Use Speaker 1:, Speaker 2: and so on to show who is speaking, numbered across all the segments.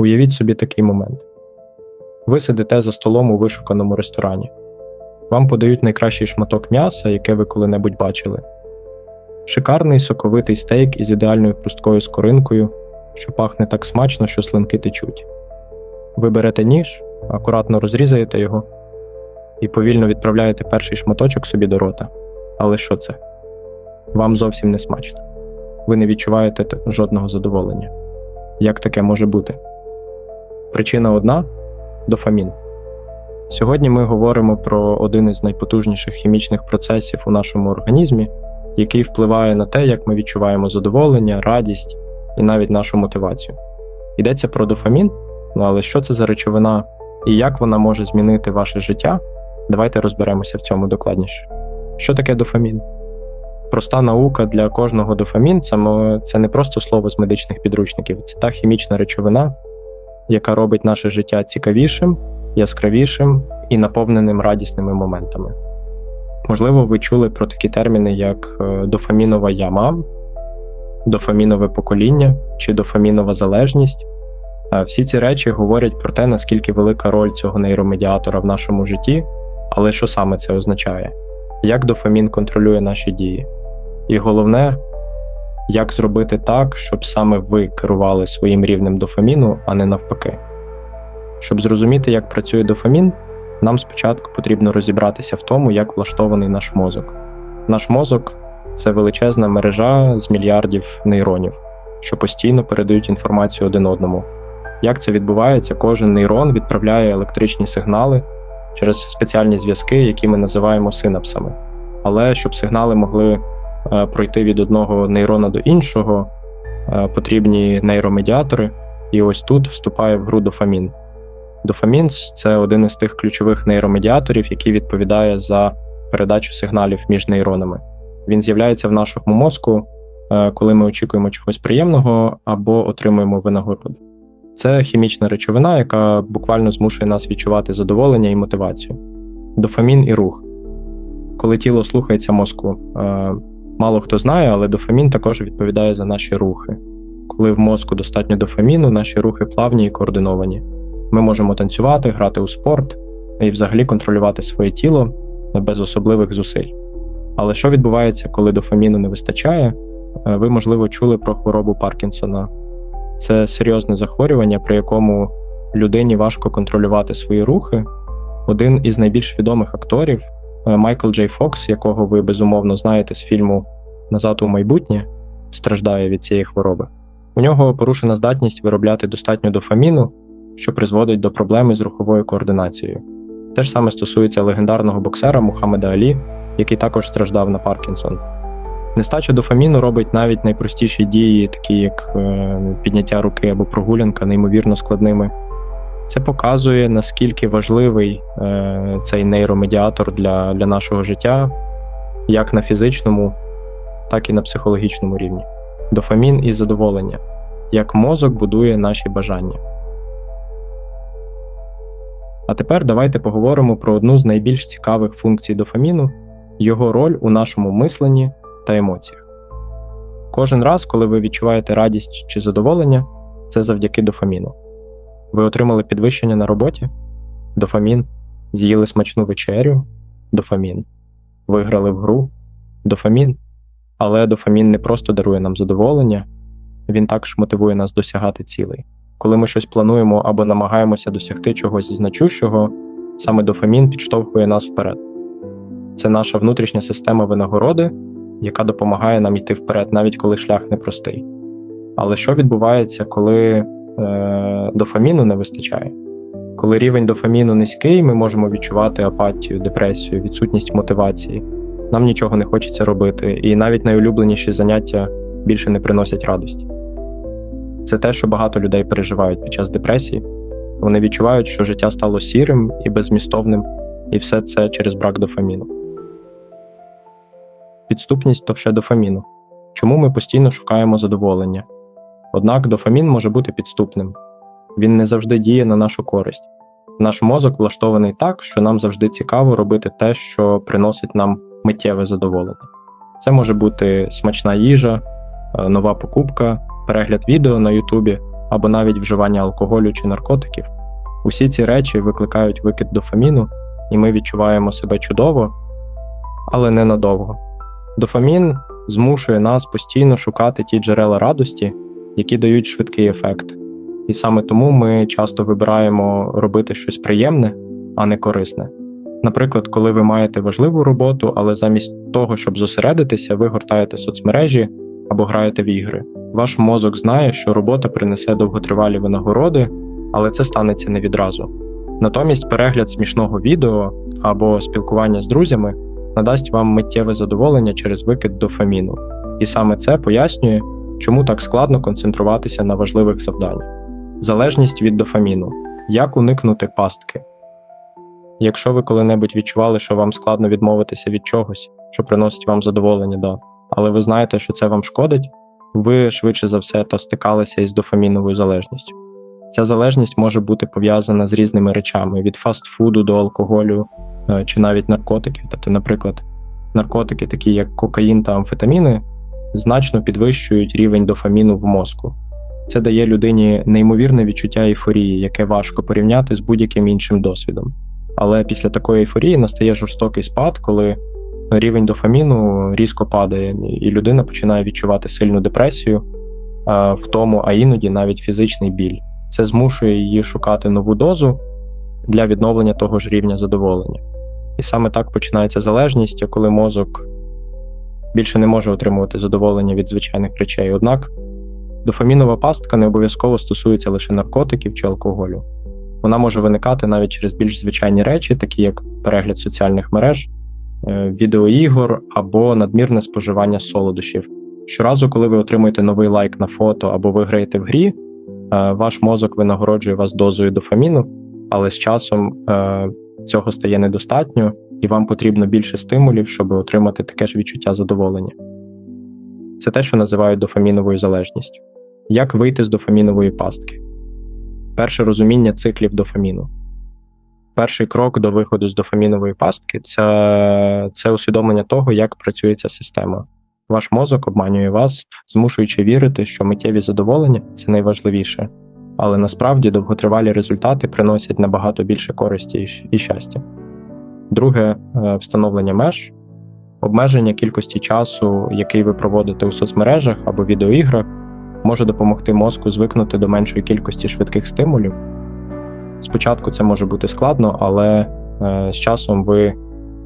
Speaker 1: Уявіть собі такий момент: ви сидите за столом у вишуканому ресторані. Вам подають найкращий шматок м'яса, яке ви коли-небудь бачили. Шикарний соковитий стейк із ідеальною хрусткою скоринкою, що пахне так смачно, що слинки течуть. Ви берете ніж, акуратно розрізаєте його і повільно відправляєте перший шматочок собі до рота. Але що це? Вам зовсім не смачно. Ви не відчуваєте жодного задоволення. Як таке може бути? Причина одна дофамін. Сьогодні ми говоримо про один із найпотужніших хімічних процесів у нашому організмі, який впливає на те, як ми відчуваємо задоволення, радість і навіть нашу мотивацію. Йдеться про дофамін, ну але що це за речовина і як вона може змінити ваше життя? Давайте розберемося в цьому докладніше. Що таке дофамін? Проста наука для кожного дофамін це, не просто слово з медичних підручників, це та хімічна речовина, яка робить наше життя цікавішим, яскравішим і наповненим радісними моментами. Можливо, ви чули про такі терміни, як е, дофамінова яма, дофамінове покоління чи дофамінова залежність. Е, Всі ці речі говорять про те, наскільки велика роль цього нейромедіатора в нашому житті, але що саме це означає, як дофамін контролює наші дії. І головне, як зробити так, щоб саме ви керували своїм рівнем дофаміну, а не навпаки. Щоб зрозуміти, як працює дофамін, нам спочатку потрібно розібратися в тому, як влаштований наш мозок. Наш мозок це величезна мережа з мільярдів нейронів, що постійно передають інформацію один одному. Як це відбувається, кожен нейрон відправляє електричні сигнали через спеціальні зв'язки, які ми називаємо синапсами. Але щоб сигнали могли пройти від одного нейрона до іншого, е, потрібні нейромедіатори, і ось тут вступає в гру дофамін. Дофамін це один із тих ключових нейромедіаторів, який відповідає за передачу сигналів між нейронами. Він з'являється в нашому мозку, е, коли ми очікуємо чогось приємного або отримуємо винагороду. Це хімічна речовина, яка буквально змушує нас відчувати задоволення і мотивацію. Дофамін і рух. Коли тіло слухається мозку, е, мало хто знає, але дофамін також відповідає за наші рухи. Коли в мозку достатньо дофаміну, наші рухи плавні і координовані. Ми можемо танцювати, грати у спорт і взагалі контролювати своє тіло без особливих зусиль. Але що відбувається, коли дофаміну не вистачає? Е, Ви, можливо, чули про хворобу Паркінсона. Це серйозне захворювання, при якому людині важко контролювати свої рухи. Один із найбільш відомих акторів, Майкл Джей Фокс, якого ви безумовно знаєте з фільму Назад у майбутнє, страждає від цієї хвороби. У нього порушена здатність виробляти достатньо дофаміну, що призводить до проблеми з руховою координацією. Те ж саме стосується легендарного боксера Мухаммеда Алі, який також страждав на Паркінсон. Нестача дофаміну робить навіть найпростіші дії, такі як е, підняття руки або прогулянка, неймовірно складними. Це показує, наскільки важливий е, цей нейромедіатор для, для нашого життя, як на фізичному, так і на психологічному рівні. Дофамін і задоволення, як мозок будує наші бажання. А тепер давайте поговоримо про одну з найбільш цікавих функцій дофаміну його роль у нашому мисленні та емоціях. Кожен раз, коли ви відчуваєте радість чи задоволення, це завдяки дофаміну. Ви отримали підвищення на роботі, дофамін, з'їли смачну вечерю, дофамін, виграли в гру, дофамін. Але дофамін не просто дарує нам задоволення, він також мотивує нас досягати цілей. Коли ми щось плануємо або намагаємося досягти чогось значущого, саме дофамін підштовхує нас вперед. Це наша внутрішня система винагороди, яка допомагає нам йти вперед, навіть коли шлях непростий. Але що відбувається, коли дофаміну не вистачає? Коли рівень дофаміну низький, ми можемо відчувати апатію, депресію, відсутність мотивації. Нам нічого не хочеться робити, і навіть найулюбленіші заняття більше не приносять радості. Це те, що багато людей переживають під час депресії. Вони відчувають, що життя стало сірим і беззмістовним, і все це через брак дофаміну. Підступність то ще дофаміну. Чому ми постійно шукаємо задоволення? Однак дофамін може бути підступним. Він не завжди діє на нашу користь. Наш мозок влаштований так, що нам завжди цікаво робити те, що приносить нам миттєве задоволення. Це може бути смачна їжа, е, нова покупка, перегляд відео на Ютубі або навіть вживання алкоголю чи наркотиків. Усі ці речі викликають викид дофаміну, і ми відчуваємо себе чудово, але ненадовго. Дофамін змушує нас постійно шукати ті джерела радості, які дають швидкий ефект. І саме тому ми часто вибираємо робити щось приємне, а не корисне. Наприклад, коли ви маєте важливу роботу, але замість того, щоб зосередитися, ви гортаєте соцмережі або граєте в ігри. Ваш мозок знає, що робота принесе довготривалі винагороди, але це станеться не відразу. Натомість перегляд смішного відео або спілкування з друзями надасть вам миттєве задоволення через викид дофаміну, і саме це пояснює, чому так складно концентруватися на важливих завданнях. Залежність від дофаміну. Як уникнути пастки? Якщо ви коли-небудь відчували, що вам складно відмовитися від чогось, що приносить вам задоволення, да, але ви знаєте, що це вам шкодить, ви швидше за все то стикалися із дофаміновою залежністю. Ця залежність може бути пов'язана з різними речами: від фастфуду до алкоголю е, чи навіть наркотиків. Тобто, наприклад, наркотики, такі як кокаїн та амфетаміни, значно підвищують рівень дофаміну в мозку. Це дає людині неймовірне відчуття ейфорії, яке важко порівняти з будь-яким іншим досвідом. Але після такої ейфорії настає жорстокий спад, коли рівень дофаміну різко падає, і людина починає відчувати сильну депресію, втому, а іноді навіть фізичний біль. Це змушує її шукати нову дозу для відновлення того ж рівня задоволення. І саме так починається залежність, коли мозок більше не може отримувати задоволення від звичайних речей. Однак дофамінова пастка не обов'язково стосується лише наркотиків чи алкоголю. Вона може виникати навіть через більш звичайні речі, такі як перегляд соціальних мереж, е, відеоігор або надмірне споживання солодощів. Щоразу, коли ви отримуєте новий лайк на фото або виграєте в грі, е, ваш мозок винагороджує вас дозою дофаміну, але з часом е, цього стає недостатньо, і вам потрібно більше стимулів, щоб отримати таке ж відчуття задоволення. Це те, що називають дофаміновою залежністю. Як вийти з дофамінової пастки? Перше розуміння циклів дофаміну. Перший крок до виходу з дофамінової пастки це, це усвідомлення того, як працює ця система. Ваш мозок обманює вас, змушуючи вірити, що миттєві задоволення це найважливіше, але насправді довготривалі результати приносять набагато більше користі і щастя. Друге е, встановлення меж, обмеження кількості часу, який ви проводите у соцмережах або відеоіграх може допомогти мозку звикнути до меншої кількості швидких стимулів. Спочатку це може бути складно, але е, з часом ви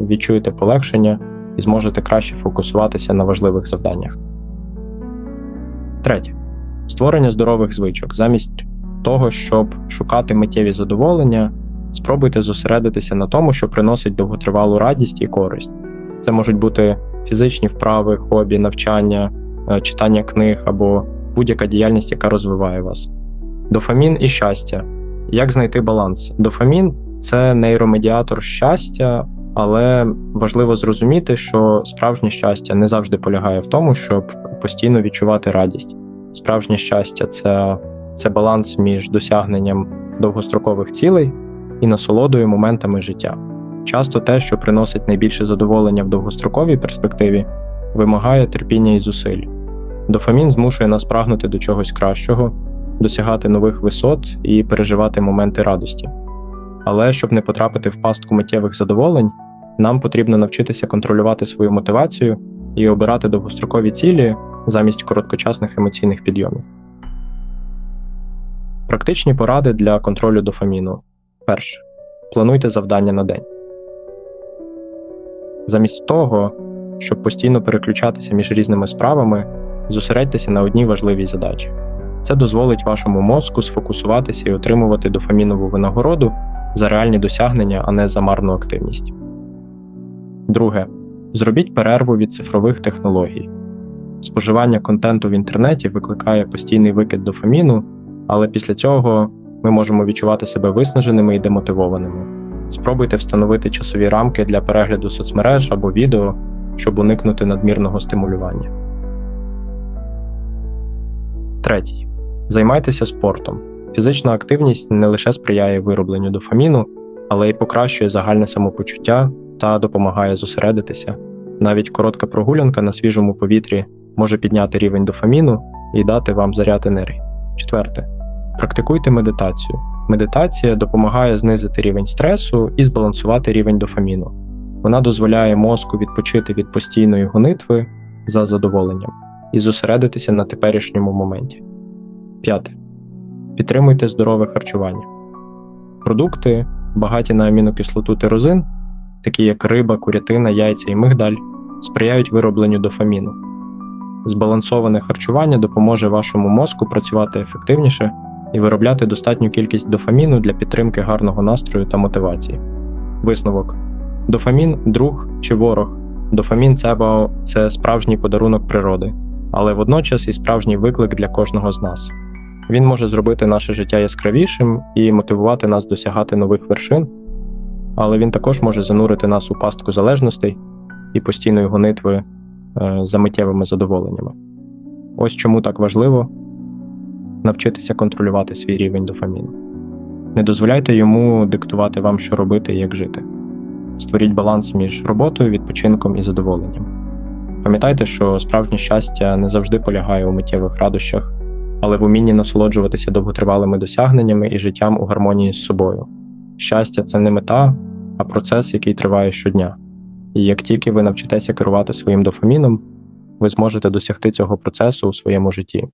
Speaker 1: відчуєте полегшення і зможете краще фокусуватися на важливих завданнях. Третє. Створення здорових звичок. Замість того, щоб шукати миттєві задоволення, спробуйте зосередитися на тому, що приносить довготривалу радість і користь. Це можуть бути фізичні вправи, хобі, навчання, е, читання книг або будь-яка діяльність, яка розвиває вас. Дофамін і щастя. Як знайти баланс? Дофамін це нейромедіатор щастя, але важливо зрозуміти, що справжнє щастя не завжди полягає в тому, щоб постійно відчувати радість. Справжнє щастя це, це баланс між досягненням довгострокових цілей і насолодою моментами життя. Часто те, що приносить найбільше задоволення в довгостроковій перспективі, вимагає терпіння і зусиль. Дофамін змушує нас прагнути до чогось кращого, досягати нових висот і переживати моменти радості. Але щоб не потрапити в пастку миттєвих задоволень, нам потрібно навчитися контролювати свою мотивацію і обирати довгострокові цілі замість короткочасних емоційних підйомів. Практичні поради для контролю дофаміну. Перше. Плануйте завдання на день. Замість того, щоб постійно переключатися між різними справами. Зосередьтеся на одній важливій задачі. Це дозволить вашому мозку сфокусуватися і отримувати дофамінову винагороду за реальні досягнення, а не за марну активність. Друге. Зробіть перерву від цифрових технологій. Споживання контенту в інтернеті викликає постійний викид дофаміну, але після цього ми можемо відчувати себе виснаженими і демотивованими. Спробуйте встановити часові рамки для перегляду соцмереж або відео, щоб уникнути надмірного стимулювання. Третій. Займайтеся спортом. Фізична активність не лише сприяє виробленню дофаміну, але й покращує загальне самопочуття та допомагає зосередитися. Навіть коротка прогулянка на свіжому повітрі може підняти рівень дофаміну і дати вам заряд енергії. Четверте. Практикуйте медитацію. Медитація допомагає знизити рівень стресу і збалансувати рівень дофаміну. Вона дозволяє мозку відпочити від постійної гонитви за задоволенням і зосередитися на теперішньому моменті. П'яте. Підтримуйте здорове харчування. Продукти, багаті на амінокислоту тирозин, такі як риба, курятина, яйця і мигдаль, сприяють виробленню дофаміну. Збалансоване харчування допоможе вашому мозку працювати ефективніше і виробляти достатню кількість дофаміну для підтримки гарного настрою та мотивації. Висновок: дофамін друг чи ворог. Дофамін це, або- це справжній подарунок природи, але водночас і справжній виклик для кожного з нас. Він може зробити наше життя яскравішим і мотивувати нас досягати нових вершин, але він також може занурити нас у пастку залежностей і постійної гонитви е, за миттєвими задоволеннями. Ось чому так важливо навчитися контролювати свій рівень дофаміну. Не дозволяйте йому диктувати вам, що робити і як жити. Створіть баланс між роботою, відпочинком і задоволенням. Пам'ятайте, що справжнє щастя не завжди полягає у миттєвих радощах, але в умінні насолоджуватися довготривалими досягненнями і життям у гармонії з собою. Щастя це не мета, а процес, який триває щодня. І як тільки ви навчитеся керувати своїм дофаміном, ви зможете досягти цього процесу у своєму житті.